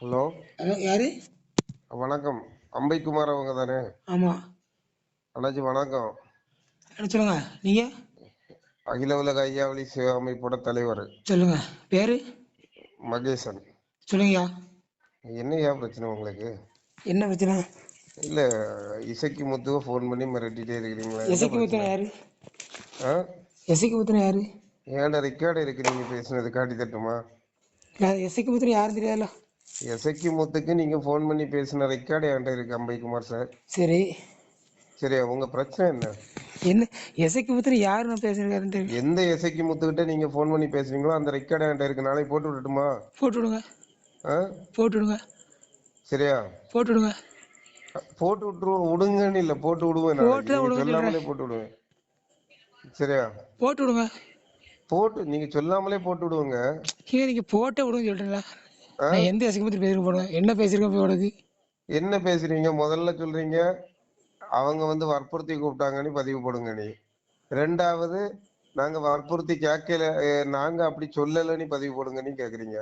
Hello. யாரு? வணக்கம். அம்பைக்குமார் அவங்க தானே? ஆமா. அண்ணாச்சி வணக்கம். சொல்லுங்க. நீங்க? அகில உலக ஐயாவளி சேவை அமைப்போட தலைவர். சொல்லுங்க. பேரு? மகேசன். சொல்லுங்கய்யா. என்னய்யா பிரச்சனை உங்களுக்கு? என்ன பிரச்சனை? இல்ல இசைக்கு முத்துவை ஃபோன் பண்ணி மிரட்டிட்டே இருக்கிறீங்களா? பிரச்சனை? முத்தனை யாரு? ஆ? எசைக்கு முத்தனை யாரு? ஏன்டா ரெக்கார்டு இருக்கு நீங்க பேசுனது? காட்டி தட்டுமா இல்ல எசைக்கு முத்தனை யாரும் தெரியாதுல்ல. இசைக்கு முத்துக்கு நீங்க ஃபோன் பண்ணி பேசின ரெக்கார்டு என்கிட்ட இருக்கு அம்பைக்குமார் சார். சரி சரியா உங்க பிரச்சனை என்ன? என்ன? எசைக்கு முத்தனை யாரு நான் தெரியும் எந்த இசைக்கு முத்துக்கிட்ட நீங்க ஃபோன் பண்ணி பேசுறீங்களோ அந்த ரெக்கார்டு என்கிட்ட இருக்கு. நாளைக்கு போட்டு விடட்டுமா? போட்டு விடுங்க போட்டு விடுங்க சரியா? போட்டு விடுங்க போட்டு விட்டுருவோம் விடுங்கன்னு இல்ல போட்டு விடுவேன் சொல்லாமலே போட்டு விடுவேன். சரியா? போட்டு விடுங்க போட்டு நீங்க சொல்லாமலே போட்டு விடுவோங்க. நீங்க போட்டே விடுங்க சொல்றீங்களா? நான் எந்த முத்தனை பேசுறேன் போடுவேன் என்ன பேசிருக்கேன் போய் உனக்கு? என்ன பேசுறீங்க? முதல்ல சொல்றீங்க. அவங்க வந்து வற்புறுத்தி கூப்பிட்டாங்கன்னு பதிவு போடுங்க நீ. ரெண்டாவது நாங்க வற்புறுத்தி கேட்கல நாங்க அப்படி சொல்லலைன்னு பதிவு போடுங்கன்னு கேக்குறீங்க.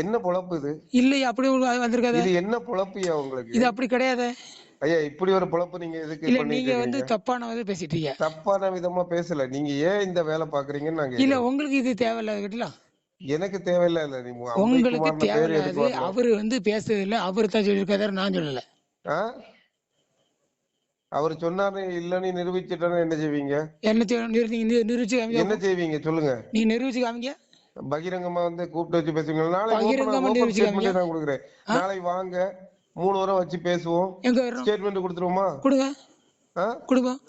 என்ன பொழப்பு இது? இல்லையா அப்படி வந்திருக்காத. இது என்ன பொழப்புயா உங்களுக்கு? இது அப்படி கிடையாது. ஐயா இப்படி ஒரு பொழப்பு நீங்க எதுக்கு இல்ல நீங்க வந்து தப்பான வந்து பேசிட்டு இருக்கீங்க தப்பான விதமா பேசல. நீங்க ஏன் இந்த வேலை பாக்குறீங்கன்னு நாங்க இல்ல உங்களுக்கு இது தேவையில்லாத கேட்டலாம். எனக்கு தேவையில்ல இல்ல நீ உங்களுக்கு தேவையில்லாது. அவரு வந்து பேசுறது இல்ல அவரு தான் சொல்லியிருக்காரு. நான் சொல்லல? அவர் சொன்னாரு இல்லன்னு நிரூபிச்சுட்டா என்ன செய்வீங்க? என்ன நிரூபிச்சு காமிங்க. என்ன செய்வீங்க? சொல்லுங்க. நீங்க நிரூபிச்சு காமிங்க. பகிரங்கமா வந்து கூப்பிட்டு வச்சு பேசுவீங்க நாளைக்கு நான் கொடுக்குறேன். நாளைக்கு வாங்க. மூணு வாரம் வச்சு பேசுவோம். ஸ்டேட்மெண்ட் கொடுத்துருவோமா? கொடுங்க? கொடுப்போம்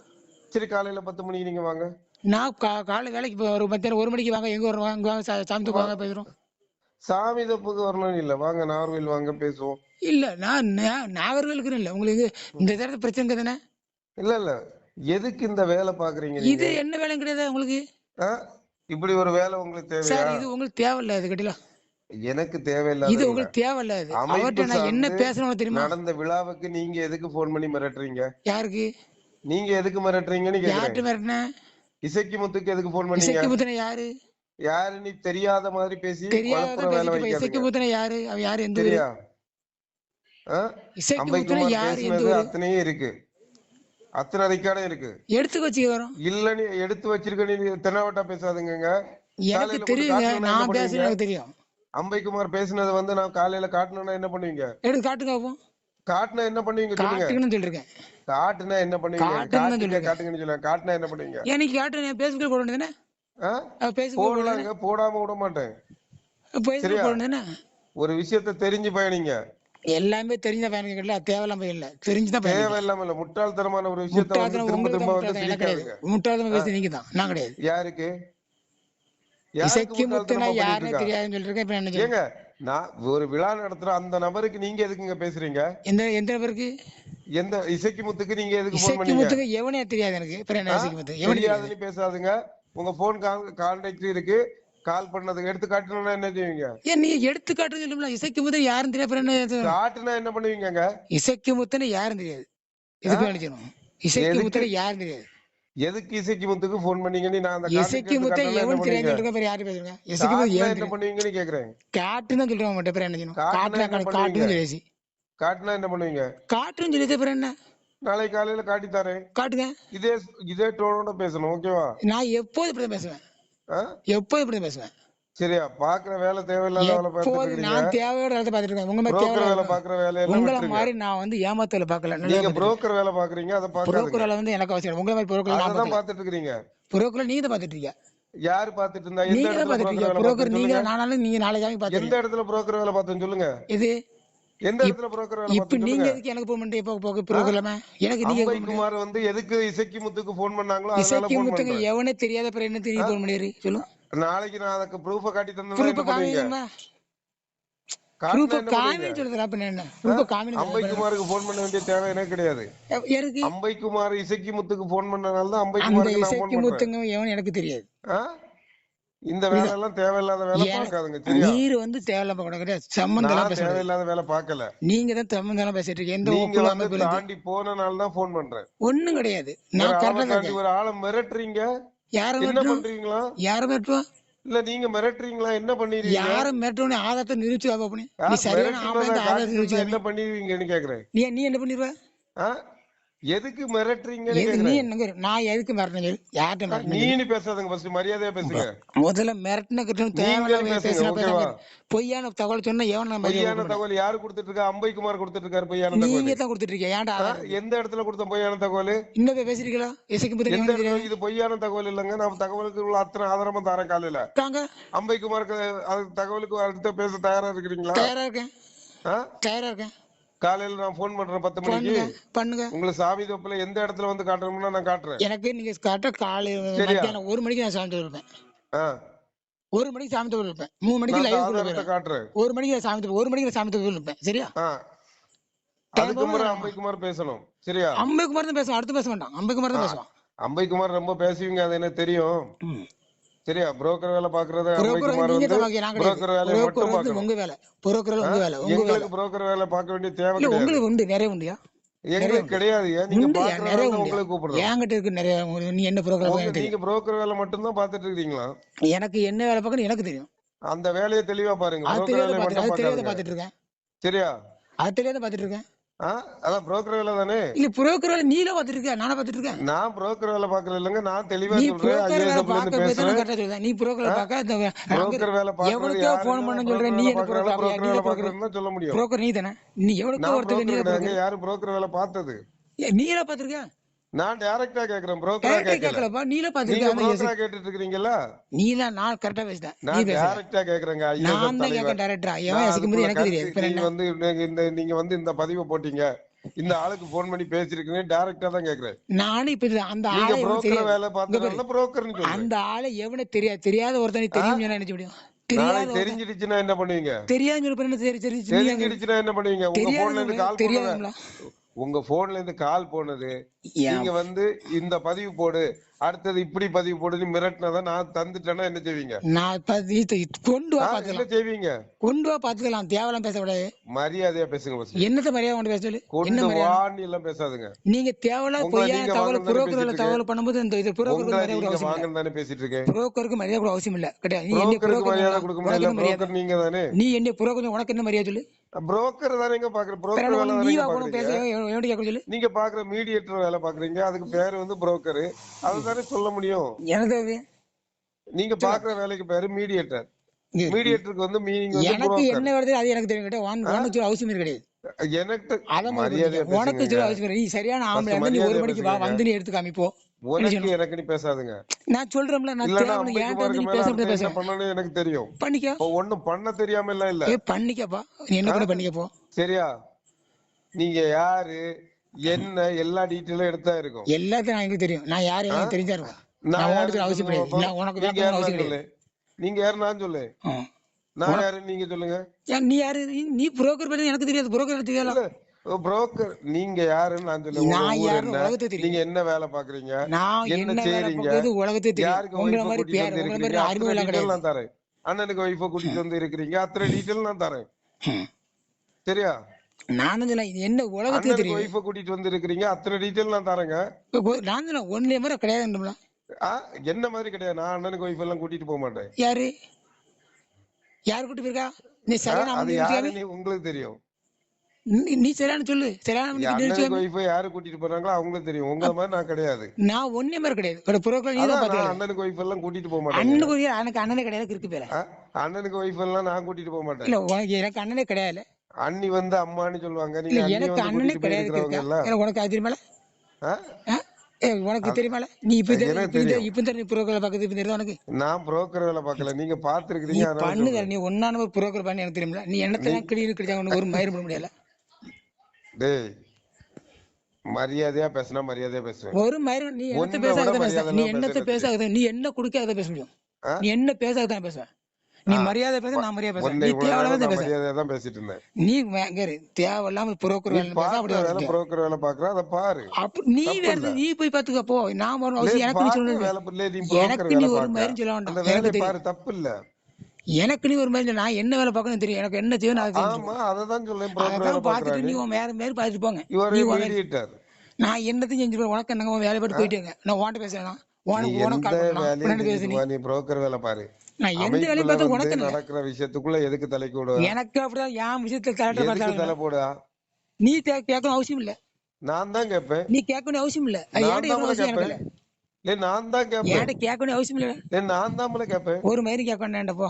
சரி காலையில பத்து மணிக்கு நீங்க வாங்க. நான் கா காலை வேலைக்கு போய் ஒரு மத்தியானம் ஒரு மணிக்கு வாங்க எங்க வரோம் அங்க வாங்க சா- சாமி வாங்க பேசுறோம் சாமி தப்புக்கு வரணும் இல்ல. வாங்க நார்வேல் வாங்க பேசுவோம். இல்ல நான் நா- நாகர்களுக்கு இல்ல. உங்களுக்கு இந்த தடவை பிரச்சனை தானே இல்ல இல்ல. எதுக்கு இந்த வேலை பாக்குறீங்க நீங்க? இது என்ன வேலையும் கிடையாது உங்களுக்கு? ஆ? இப்படி ஒரு வேலை உங்களுக்கு தேவையா? சார் இது உங்களுக்கு தேவையில்ல இது கட்டிலாம் எனக்கு இது. உங்களுக்கு தேவையில்லாது அமைப்பு அவர்கிட்ட நான் என்ன சார்ந்து பேசணும் தெரியுமா? நடந்த விழாவுக்கு நீங்க எதுக்கு போன் பண்ணி மிரட்டுறீங்க? யாருக்கு? நீங்க எதுக்கு மிரட்டுறீங்கன்னு கேக்குறேன். யார்கிட்ட மிரட்டின? இசைக்கு முத்துக்கு எதுக்கு போன் பண்ணீங்க? இசைக்கு முத்தனை யாரு? யாருன்னு தெரியாத மாதிரி பேசி தெரியாத போய் இசைக்கு முத்தனை யாரு? அவ யாரு? எந்த ஊரு? இசைக்கு முத்தனை யாரு? எந்த ஊரு? அத்தனையும் இருக்கு. அத்தனை ரெக்கார்டும் இருக்கு. எடுத்து வச்சு வரோம். இல்லன்னு எடுத்து வச்சிருக்க நீ தென்னாவட்டா பேசாதுங்க எனக்கு தெரியுங்க நான் பேசுறது எனக்கு தெரியும். அம்பைக்குமார் பேசினதை வந்து நான் காலையில காட்டணும்னா என்ன பண்ணுவீங்க? எடுத்து காட்டுங்க காட்டுனா என்ன பண்ணுவீங்க சொல்லுங்க. காட்டுங்கன்னு சொல்லிருக்கேன். காட்டுனா என்ன பண்ணுவீங்க? காட்டுங்க. காட்டுங்கன்னு சொல்லுங்க காட்டுனா என்ன பண்ணுவீங்க? எனக்கு காட்டு நான் பேசுக்கு போட வேண்டியதானே போடலாங்க. போடாம விட மாட்டேன்? போட வேண்டியதானே ஒரு விஷயத்த தெரிஞ்சு பயணிங்க. எல்லாமே தெரிஞ்ச பயனுக்கு கேட்டல தேவையில்லாம இல்ல தெரிஞ்சுதான் பயணிக்க தேவையில்லாம இல்ல. முட்டாள்தனமான ஒரு விஷயத்த திரும்ப திரும்ப வந்து கிடையாது. முட்டாள்தனம் பேசி நீங்க தான் நான் கிடையாது. யாருக்கு? இசைக்கு முத்தனா யாருன்னே தெரியாதுன்னு சொல்லிருக்கேன். இப்ப என்ன நான் ஒரு விழா நடத்துற அந்த நபருக்கு நீங்க எதுக்குங்க பேசுறீங்க? எந்த எந்த பேருக்கு எந்த இசைக்கு முத்துக்கு நீங்க எதுக்கு இசைக்கு முத்துக்கு எவனே தெரியாது எனக்கு. இசைக்கு முத்து? எவனே பேசாதுங்க. உங்க போன் கான்டாக்ட் இருக்கு. கால் பண்ணதுக்கு எடுத்து காட்டணும்னா என்ன செய்வீங்க? ஏன் நீ எடுத்து காட்டுறது சொல்லுங்களா இசைக்கு முத்து யாரும் தெரியாது? காட்டுனா என்ன பண்ணுவீங்கங்க? இசைக்கு முத்துன்னு யாரும் தெரியாது. இதுக்கு நினைச்சிடும் இசைக்கு? முத்துன்னு யாரும் தெரியாது. எதுக்கு இசைக்கு முத்துக்கு போன் பண்ணீங்கன்னு நான் அந்த இசைக்கு முத்தை எவன் சொல்லிருக்க பேர் யாரு பேசுறீங்க இசைக்கு முத்து எவன் என்ன பண்ணுவீங்கன்னு கேக்குறேன் காட்டுன்னு தான் சொல்றேன் மட்டும் பேர் என்ன செய்யணும் காட்டுனா காட்டுனா என்ன காட்டு- காட்டுன்னு? சொல்லி காட்டுனா என்ன பண்ணுவீங்க? காட்டுன்னு சொல்லி பேர் என்ன? நாளைக்கு காலையில காட்டி தரேன். காட்டுங்க. இதே இதே டோனோட பேசணும் ஓகேவா நான் எப்போது இப்படி பேசுவேன்? எப்போது இப்படி பேசுவேன்? சரியா? பாக்குற வேலை தேவையில்லாத வேலை பார்த்துட்டு நான் தேவையோட வேலை பார்த்துட்டு இருக்கேன். உங்க மாதிரி புரோக்கர் வேலை பாக்குற வேலையெல்லாம் உங்களை மாதிரி நான் வந்து ஏமாத்தல பார்க்கல. நல்லா நீங்க புரோக்கர் வேலை பாக்குறீங்க அதை பாக்காதுங்க புரோக்கர் வேலை வந்து எனக்கு அவசியம் உங்களை மாதிரி புரோக்கர் நான் அதான் பார்க்கல. பாத்துட்டு இருக்கீங்க புரோக்கர் நீங்க தான் பார்த்துட்டு இருக்கீங்க. யாரு பாத்துட்டு இருந்தா? எந்த தான் இடத்துல பார்த்துட்டு புரோக்கர் இருக்கீங்க. வேலை புரோக்கர் நீங்க நானாலும் நீங்க நாளைக்கு எந்த பார்த்துருக்கீங்க இடத்துல புரோக்கர் வேலை பார்த்தேன்னு சொல்லுங்க. இது எந்த இடத்துல புரோக்கர் வேலை இப்ப நீங்க எதுக்கு எனக்கு போன் பண்ணிட்டு எப்போ போக புரோக்கர் இல்லாம? எனக்கு நீங்க குமார் வந்து எதுக்கு இசைக்கு முத்துக்கு போன் பண்ணாங்களோ அதனால இசைக்கு போன் முத்துங்க பண்றேன். எவனே தெரியாத பிறகு என்ன தெரியும் போன் பண்ணிடுறீ? சொல்லுங்க நாளைக்கு நான் அதுக்கு ப்ரூஃப காட்டி தந்தா ப்ரூஃப் என்ன பண்ணுவீங்க? காமிங்க காட்டினா ப்ரூஃப் என்ன காமின்னு சொல்றதுல அப்ப என்ன? ப்ரூஃப் காமின்னு அம்பை குமாருக்கு போன் பண்ண வேண்டிய தேவை எனக்கு கிடையாது. அம்பை குமார் இசைக்கு முத்துக்கு போன் பண்ணனால தான் குமாருக்கு நான் போன் இசைக்கு பண்றேன் முத்துங்க எவன் எனக்கு தெரியாது? இந்த வேலை எல்லாம் தேவையில்லாத வேலை பார்க்காதுங்க சரியா? நீர் வந்து தேவையில்லாம கூட கிடையாது. சம்பந்தம் தேவையில்லாத வேலை பார்க்கல. நீங்க தான் சம்பந்தம் பேசிட்டு இருக்கீங்க. எந்த வந்து அமைப்புல தாண்டி போனனால தான் போன் பண்றேன். ஒண்ணும் கிடையாது. நான் கரெக்டா ஒரு ஆளை மிரட்டுறீங்க. யார பண்றீங்களா? யார மிரட்டுவோம் இல்ல நீங்க மிரட்டுறீங்களா? என்ன பண்ணிடுவீங்க யாரும் மிரட்டவனே ஆதாரத்தை நிரூபிச்சு நீ சரியான ஆதாரத்தை நிரூபிச்சு என்ன பண்ணிடுவீங்கன்னு கேக்குறேன். நீ நீ என்ன பண்ணிடுவ? ஆ? எதுக்கு மிரட்டுறீங்கன்னு எது நீ என்னங்க நான் எதுக்கு சொல்லு யார்கிட்ட மிரட்டினேன் நீனு பேசாதங்க ஃபர்ஸ்ட் மரியாதையா பேசுங்க. முதல்ல மிரட்டின கிட்ட தேவையில்லாம பேசுங்க, பொய்யான தகவல் சொன்னா எவன் பொய்யான தகவல் யாரு கொடுத்துட்டு இருக்கா அம்பை குமார் கொடுத்துட்டு இருக்காரு பொய்யான நீங்க தகவல் தான் கொடுத்துட்டு இருக்கீங்க ஏன்டா எந்த இடத்துல கொடுத்த பொய்யான தகவல்? இன்னும் போய் பேசிருக்கீங்களா? இசைக்கு பத்தி எந்த இது பொய்யான தகவல் இல்லைங்க. நான் தகவலுக்கு உள்ள அத்தனை ஆதாரமா தரேன் காலையில. தாங்க அம்பை குமாருக்கு தகவலுக்கு அடுத்த பேச தயாரா இருக்கிறீங்களா? தயாரா இருக்கேன்? தயாரா இருக்கேன். காலையில நான் ஃபோன் பண்றேன் பத்து மணிக்கு. பண்ணுங்க உங்களுக்கு சாமி தொப்புல எந்த இடத்துல வந்து காட்டணும்னா நான் காட்டுறேன். எனக்கு நீங்க கரெக்டா காலை சரியா? மத்தியானம் ஒரு மணிக்கு நான் சாமி இருப்பேன். ஒரு மணிக்கு சாமி தொழில் இருப்பேன் மூணு மணிக்கு லைவ் காட்டுறேன். ஒரு மணிக்கு சாமி ஒரு மணிக்கு சாமி தொழில் இருப்பேன் சரியா. அதுக்கு முறை அம்பை குமார் பேசணும். சரியா? அம்பைக்குமார் தான் பேசுவான் அடுத்து பேச மாட்டான். அம்பைக்குமார் தான் பேசுவான். அம்பை குமார் ரொம்ப பேசுவீங்க அது எனக்கு தெரியும். சரியா புரோக்கர் வேலை பாக்குறது புரோக்கர் புரோக்கர் மட்டும் உங்க வேலை. புரோக்கர் வேலை உங்க வேலை. புரோக்கர் வேலை பார்க்க வேண்டிய தேவை இல்ல உங்களுக்கு உண்டு நிறைய உண்டுயா? எங்களுக்கு கிடையாது. நீங்க நிறைய வேலை உங்களுக்கு கூப்பிடுறோம். என்கிட்ட இருக்கு நிறைய உங்களுக்கு- நீ என்ன புரோக்கர் நீங்க புரோக்கர் வேலை மட்டும் தான் பாத்துட்டு இருக்கீங்களா எனக்கு என்ன வேலை பார்க்கணும் எனக்கு தெரியும். அந்த வேலையை தெளிவா பாருங்க. புரோக்கர் வேலையை மட்டும் பாத்துட்டு இருக்கேன். சரியா? அது தெரியாத பாத்துட்டு இருக்கேன். அதான் புரோக்கர் வேலை தானே? இல்ல புரோக்கர் வேலை நீல பாத்துட்டு இருக்க நானே பாத்துட்டு இருக்கேன் நான் புரோக்கர் வேலை பாக்கல இல்லைங்க நான் தெளிவா சொல்றேன். நீ புரோக்கர் புரோக்கர் வேலை யாரு போன் பண்ண சொல்றேன் நீ என்ன புரோக்கர் சொல்ல முடியும். புரோக்கர் நீ தானே நீ நான் ஒருத்தர் நீ யாரு புரோக்கர் வேலை பார்த்தது? நீல பாத்துருக்க நான் டைரக்டா கேக்குறேன் புரோக்கரா கேட்கலப்பா. நீல நீங்க பாத்துருக்க புரோக்கரா கேட்டுட்டு இருக்கீங்கல்ல நீ தான் நான் கரெக்டா பேசிட்டேன். நீ நான் டைரக்டா கேக்குறேங்க. ஐஏஎஸ் நான் தான் கேட்கேன் டேரக்டரா எவன் நான் யோசிக்கும் போது அதுக்குள்ள எனக்கு தெரியாது. நீங்க வந்து இந்த- நீங்க வந்து இந்த பதிவை போட்டீங்க. இந்த ஆளுக்கு போன் பண்ணி பேசிருக்கீங்க டைரக்டா தான் கேக்குறேன் நானும் இப்ப அந்த நீங்க ஆளை புரோக்கர் வேலை பார்த்ததுனால புரோக்கர்னு சொல்றேன். அந்த ஆளை எவனை தெரியாது தெரியாத ஒருத்தனை தெரியும் என்ன செய்ய முடியும்? தெரிஞ்சிடுச்சுன்னா என்ன பண்ணுவீங்க? தெரியாதுன்னு என்ன சரி சரி நீ அங்க தெரிஞ்சிடுச்சுன்னா என்ன பண்ணுவீங்க? உங்க போன்ல இருந்து கால் தெரியாதுங்களா உங்க போன்ல இருந்து கால் போனது. நீங்க வந்து இந்த பதிவு போடு. அடுத்தது இப்படி பதிவு போடுன்னு மிரட்டினதை நான் தந்துட்டேன்னா என்ன செய்வீங்க? நான் கொண்டு வா என்ன செய்வீங்க? கொண்டு வா பாத்துக்கலாம். தேவலாம் பேசக்கூடாது மரியாதையா பேசுங்க. என்னத்த மரியாதை கொண்டு பேச சொல்லு? கொண்டு வான்னு எல்லாம் பேசாதுங்க. நீங்க பொய்யான நீங்க தகவல் புரோக்கர் பேசிட்டு தகவல் பண்ணும்போது இந்த இது புரோக்கருக்கு உங்களை மரியாதை அவசியம் வாங்கன்னு தானே பேசிட்டு இருக்கேன் புரோக்கருக்கு மரியாதை கூட அவசியம் இல்ல. கிடையாது நீ என்ன புரோக்கர் மரியாதை கொடுக்க முடியல புரோக்கர் நீங்க தானே? நீ என்ன புரோக்கர் உனக்கு என்ன மரியாதை சொல்லு? புரோக்கர் தானேங்க பாக்குற? புரோக்கர் வேலை நீங்க பாக்குற மீடியேட்டர் வேலை பாக்குறீங்க. அதுக்கு பேரு வந்து புரோக்கர். அதுதானே சொல்ல முடியும்? எனக்கு அது. நீங்க பாக்குற வேலைக்கு பேரு மீடியேட்டர் மீடியேட்டருக்கு வந்து மீனிங் எனக்கு என்ன வருது அது எனக்கு தெரியும். உன் உனக்கு அவசியம் கிடையாது. எனக்கு. உனக்கு சொல்ல அவசியம் நீ சரியான ஆம்பளை நீ ஒரு மணிக்கு வா. வந்து நீ எடுத்து காமிப்போ உனக்கு எனக்கு நீ பேசாதுங்க. நான் சொல்றேன்ல நான் இல்லன்னா தேவை ஏன்ட்ட வந்து நீ பேச பண்ணணும் எனக்கு தெரியும். பண்ணிக்கோ. ஒண்ணும் பண்ண தெரியாம இல்ல. ஏ பண்ணிக்கப்பா. நீ என்ன பண்ண பண்ணிக்கப்போ. சரியா? நீங்க யாரு? என்ன எல்லா டீட்டெயிலும் எடுத்தா இருக்கும். எல்லாத்தையும் எனக்கு தெரியும். நான் யார் எனக்கு தெரிஞ்சா இருக்கும். நான் உனக்கு அவசியம் கிடையாது. உனக்கு நீங்க விளக்கம் அவசியம் சொல்லு. கிடையாது. நீங்க யாரு? நான் சொல்லு. நான் யாருன்னு நீங்க சொல்லுங்க. நீ யாரு? நீ- புரோக்கர் பத்தி எனக்கு தெரியாது. புரோக்கர் தெரியாது புரோக்கர் நீங்க யாருன்னு நான் தெரியும். நீங்க என்ன வேலை பாக்குறீங்க என்ன வேலை செய்றீங்க? பார்க்கறது உலகத்தை தெரியும். யாருக்கு உங்களை மாதிரி பேர் உங்களை மாதிரி எல்லாம் டீட்டெயில் கிடையாது நான் தரேன். அண்ணனுக்கு ஒய்ஃபை கூட்டிட்டு வந்து இருக்கிறீங்க அத்தனை டீட்டெயில் நான் தரேன். சரியா? நானும் இது என்ன உலகத்துக்கு தெரியும் ஒய்ஃபை கூட்டிட்டு வந்து இருக்கிறீங்க அத்தனை டீட்டெயில் நான் தரேங்க. நான் சொல்ல ஒன்லயே மாதிரி கிடையாதுன்றோம்ல. ஆ, என்ன மாதிரி கிடையாது நான் அண்ணனுக்கு ஒய்ஃப் எல்லாம் கூட்டிட்டு போக மாட்டேன். யாரு? யாரு கூட்டி போயிருக்கா? நீ சரியான உங்களுக்கு தெரியும். நீ- சரியான சொல்லு சரியான ஒய்ஃபை யாரு கூட்டிட்டு போறாங்களோ அவங்களுக்கு தெரியும் உங்களை மாதிரி நான் கிடையாது. நான் ஒன்னே மாதிரி கிடையாது. புரோக்கர் நீ தான் அண்ணனுக்கு ஒய்ஃப் எல்லாம் கூட்டிட்டு போக மாட்டேன். அண்ணனுக்கு எனக்கு அண்ணனே கிடையாது இருக்கு பேர. அண்ணனுக்கு ஒய்ஃப் எல்லாம் நான் கூட்டிட்டு போக மாட்டேன். இல்ல எனக்கு அண்ணனே கிடையாது. அண்ணி வந்து அம்மான்னு சொல்லுவாங்க. நீங்க எனக்கு அண்ணனே கிடையாது எனக்கு உனக்கு அது? ஏ, உனக்கு தெரியுமால? நீ இப்ப தெரியும். இப்ப தெரியும் தெரியும். தெரியும் புரோக்கர் பக்கத்து இப்ப தெரியும் உனக்கு. நான் புரோக்கர் வேலை பார்க்கல. நீங்க பாத்துருக்கீங்க சொல்றேன். நீ ஒன்னா நம்பர் புரோக்கர் பண்ணி எனக்கு தெரியுமில. நீ என்னத்தான் கிளீனு கிடைச்சா உனக்கு ஒரு மயிர் பண்ண முடியல டேய் மரியாதையா பேசினா மரியாதையா பேசுவேன் ஒரு மயிர் நீ என்னத்த பேசாத பேச நீ என்னத்த பேச பேசாத நீ என்ன குடுக்க அதை பேச முடியும்? நீ என்ன பேசாத தான் பேசுவேன் நீ மரியாதை பேச நான் மரியாதை உன்னை நீ தேவையில்லாம நான் பேச தான் பேசிட்டு இருந்தேன் நீ வேங்கரு தேவையில்லாம புரோக்கர் வேலை பேச அப்படி வேலை புரோக்கர் வேலை பாக்குற அதை பாரு. நீ வேற நீ போய் பாத்துக்க போ. நான் ஒரு அவசியம் எனக்கு நீ சொல்லணும் வேலை எனக்கு வேலை நீ ஒரு. மாதிரி சொல்ல வேண்டாம் தெரியும். பாரு தப்பு இல்ல. எனக்கு நீ ஒரு மாதிரி. நான் என்ன வேலை பார்க்கணும் தெரியும். எனக்கு என்ன அது தெரியும் ஆமா வேலை அதான் பாத்துட்டு நீ உன் மேல மேல பாத்துட்டு போங்க. நீ வேலை- நான் என்னத்தையும் செஞ்சு உனக்கு என்னங்க வேலையை போட்டு போயிட்டேங்க. நான் உன்கிட்ட பேசுறேன்? நீ புரோக்கர் வேலை பாரு. நான் எந்த வேலையும் பார்த்தா உனக்கு நடக்கிற விஷயத்துக்குள்ள எதுக்கு தலைக்கு விடுவ எனக்கு அப்படிதான் என் விஷயத்துல கரெக்டா தலை போடுவா? நீ கேட்கணும் அவசியம் இல்ல. நான் தான் கேட்பேன். நீ கேட்கணும் அவசியம் இல்ல. கேட்கணும் அவசியம் எனக்கு இல்ல. நான் தான் கேட்பேன். என்கிட்ட கேட்கணும் அவசியம் இல்ல. நான் தான் கேட்பேன். ஒரு மாதிரி கேட்க வேண்டாம் போ.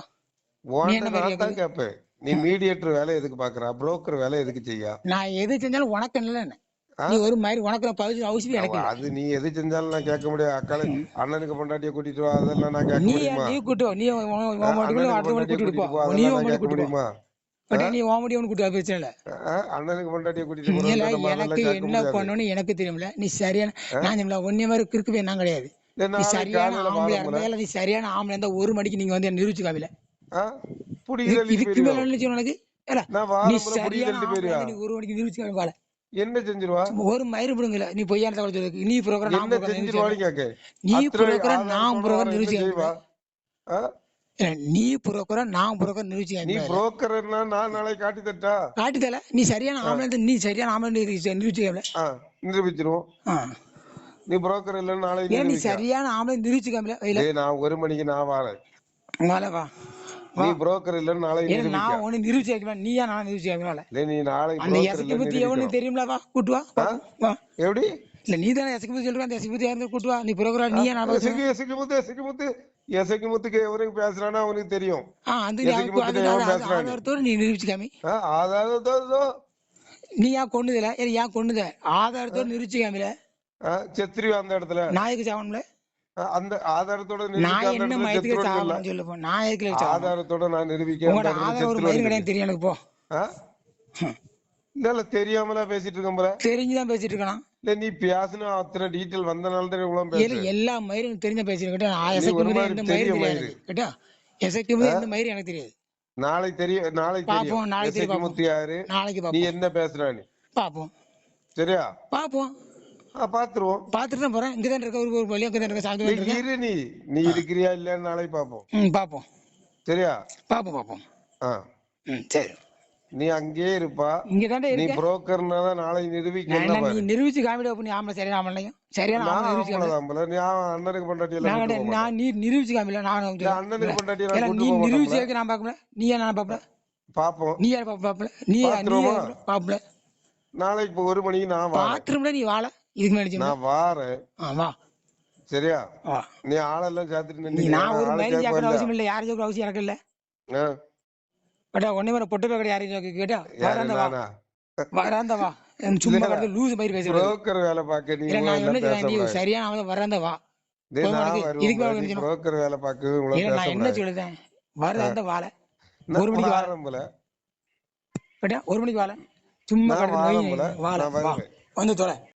நான் தான் கேட்பேன். நீ மீடியேட்டர் வேலை எதுக்கு பாக்குறா புரோக்கர் வேலை எதுக்கு செய்யா? நான் எது செஞ்சாலும் உனக்கு இல்லை ஆ? நீ ஒரு மாதிரி உனக்கு நான் பகுதி அவசியம் எனக்கு அது நீ எது செஞ்சாலும் நான் கேட்க முடியாது. அக்கால அண்ணனுக்கு பொண்டாட்டிய கூட்டிட்டு வா அதெல்லாம் நான் கேட்க முடியுமா? நீ கூட்டு. நீ அடுத்த கூட்டிட்டு போ. நீ கேட்க முடியுமா? நீ மணி ஒன்று கூட்டு பிரச்சனை இல்ல? அண்ணனுக்கு பொண்டாட்டிய கூட்டிட்டு எனக்கு என்ன பண்ணணும்னு எனக்கு தெரியும்ல. நீ சரியான நான் சொன்னல ஒன்னே மாதிரி கிறுக்குவே நான் கிடையாது. நீ சரியான வாரம்ல இருந்தா நீ சரியான ஆம்பளை இருந்தா ஒரு மணிக்கு நீங்க வந்து நிரூபிச்சு தள்ளிட்டு இதுக்கு மேல உனக்கு? நீ சரியான ஆம்பளை ஒரு மணிக்கு நிரூபிச்சு காமி பால என்ன செஞ்சிருவா? ஒரு மயிறு பிடுங்கல. நீ பொய்யான தகவல் சொல்லு நீ புரோக்கர் நான் செஞ்சிருவான்னு. கேக்க? நீ புரோக்கர் நான் புரோக்கர் நிரூபிச்சு? இல்ல, நீ புரோக்கர் நான் புரோக்கர் நிரூபிச்சு நீ. புரோக்கர்னா நான் நாளைக்கு காட்டி தட்டா காட்டுதல நீ சரியான ஆம்பளை நீ சரியான ஆம்பளை நிரூபிச்சு நிரூபிச்சு காமில. ஆ நிரூபிச்சிருவோம். நீ புரோக்கர் நாளைக்கு ஏன் நீ சரியான ஆம்பளை நிரூபிச்சு காமில இல்ல டேய் நான் ஒரு மணிக்கு நான் வரேன். வா. நீ புரோக்கர் இல்லைன்னு நாளைக்கு நான் உன்னை நிரூபிச்சு வைக்கணும் நீயா நான் நிரூபிச்சு வைக்கணும் டேய் நீ நாளைக்கு அந்த எசக்கு பத்தி எவனு தெரியும்ல? வா கூட்டு வா. எப்படி? இல்ல நீ தானே எசக்கு பத்தி சொல்ற? அந்த எசக்கு பத்தி யாரும் கூட்டு வா? நீ புரோக்கரா நீயா நான் எசைக்கு எசைக்கு முத்து எசைக்கு முத்து எசைக்கு முத்துக்கு எவருக்கு பேசுறானா அவனுக்கு தெரியும். ஆதாரத்தோட நீ நிரூபிச்சு காமி ஆ, அதாவது தோ, தோ. நீ ஏன் கொண்டுதல ஏன் கொண்டுத ஆதாரத்தோட நிரூபிச்சு காமில ஆ, செத்துருவா அந்த இடத்துல? நாய்க்கு சாவணும்ல? ஆ, அந்த ஆதாரத்தோட நான் என்ன மயத்துக்கு சாவணும்னு சொல்லு. போ நான் சாவணும் ஆதாரத்தோட நான் நிரூபிக்க உங்களோட ஆதாரம் ஒரு மயிரும் கிடையாது தெரியும் எனக்கு போ? இல்ல தெரியாமலா பேசிட்டு இருக்கேன் போல. தெரிஞ்சுதான் பேசிட்டு இருக்கான்? இல்ல நீ பேசின அத்தனை டீட்டெயில் வந்தனால தான் இவ்வளவு இல்ல பேசு எல்லா மயிரும் தெரிஞ்ச பேசிட்டு எசக்கு எந்த தெரியாது மயிரு. எனக்கு. கேட்டா எசக்கு எந்த மயிரும் எனக்கு தெரியாது. நாளைக்கு தெரியும். நாளைக்கு பாப்போம், தெரியும் நாளைக்கு. முத்து யாரு? நாளைக்கு நீ என்ன பேசுறான்னு பாப்போம் சரியா? பாப்போம் பாத்துருவோம். பாத்துட்டு தான் போறேன். இங்கதான் இருக்க ஒரு ஒரு வழியா இங்கதான் இருக்க சாப்பிட்டு இரு நீ. நீ இருக்கிறியா இல்லையான்னு நாளைக்கு பாப்போம். ம் பாப்போம். சரியா? பாப்போம் பாப்போம். ஆ. ம் சரி. நீ அங்கேயே இருப்பா. இங்க தாண்டா நீ புரோக்கர்னா தான் நாளைக்கு நிரூபிக்க நான் என்ன என்ன பாரு நீ நிரூபிச்சு காமிட நீ ஆம்பளை சரியான ஆம்பளையும். சரியான நான் நிரூபிச்சு தான் போல. நீ அண்ணனுக்கு பொண்டாட்டி எல்லாம் நான் நீ நிரூபிச்சு காமில நான். இல்ல, அண்ணனுக்கு பொண்டாட்டி கூட்டு நீ நிரூபிச்சு வைக்க நான் பார்க்கல நீ நான் பாப்பல பாப்போம். நீ யார் பாப்ப பாப்பல நீ நீ? பாப்பல நாளைக்கு ஒரு மணிக்கு நான் பாத்ரூம்ல நீ வாழ. இதுக்கு சொன்னா. நான் வாரேன் ஆ வா. சரியா? நீ ஆளெல்லாம் சேர்த்துட்டு நான் ஒரு சேர்க்கிற கேட்பேன்ல அவசியம் இல்ல. யாரும் சேர்க்கிற அவசியம் எனக்கு இல்ல. ஆ, பட்டா ஒன்னே மாதிரி பொட்டு பேக்கடை யாரையும் சேர்க்க கேட்டா? யாரு வராந்த வா. சும்மா கடந்து லூஸ் மயிறு பேசுறது. புரோக்கர் வேலை பார்க்க நீ நான் என்ன சரியான அவன் வராந்த வா. டேய், போதும் நான் உனக்கு. வருவேன் இதுக்கு புரோக்கர் வேலை பார்க்க நான் என்ன சொல்லுதேன் வராந்த வாழ. ஒரு மணிக்கு வாழ. கேட்டா ஒரு மணிக்கு வாழ. சும்மா கடந்து வாழ. வந்து தொலை.